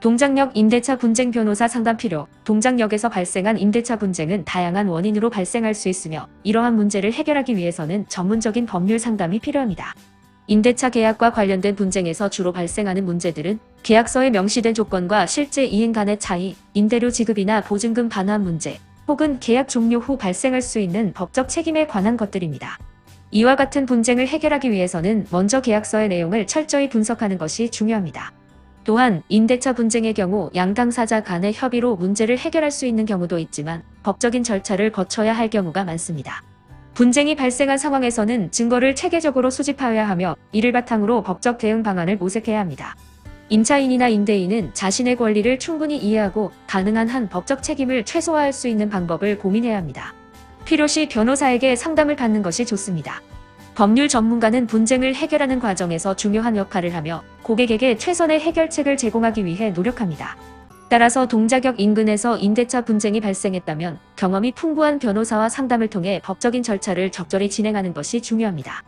동작역 임대차 분쟁 변호사 상담 필요. 동작역에서 발생한 임대차 분쟁은 다양한 원인으로 발생할 수 있으며 이러한 문제를 해결하기 위해서는 전문적인 법률 상담이 필요합니다. 임대차 계약과 관련된 분쟁에서 주로 발생하는 문제들은 계약서에 명시된 조건과 실제 이행 간의 차이, 임대료 지급이나 보증금 반환 문제, 혹은 계약 종료 후 발생할 수 있는 법적 책임에 관한 것들입니다. 이와 같은 분쟁을 해결하기 위해서는 먼저 계약서의 내용을 철저히 분석하는 것이 중요합니다. 또한 임대차 분쟁의 경우 양 당사자 간의 협의로 문제를 해결할 수 있는 경우도 있지만 법적인 절차를 거쳐야 할 경우가 많습니다. 분쟁이 발생한 상황에서는 증거를 체계적으로 수집하여야 하며 이를 바탕으로 법적 대응 방안을 모색해야 합니다. 임차인이나 임대인은 자신의 권리를 충분히 이해하고 가능한 한 법적 책임을 최소화할 수 있는 방법을 고민해야 합니다. 필요시 변호사에게 상담을 받는 것이 좋습니다. 법률 전문가는 분쟁을 해결하는 과정에서 중요한 역할을 하며 고객에게 최선의 해결책을 제공하기 위해 노력합니다. 따라서 동작역 인근에서 임대차 분쟁이 발생했다면 경험이 풍부한 변호사와 상담을 통해 법적인 절차를 적절히 진행하는 것이 중요합니다.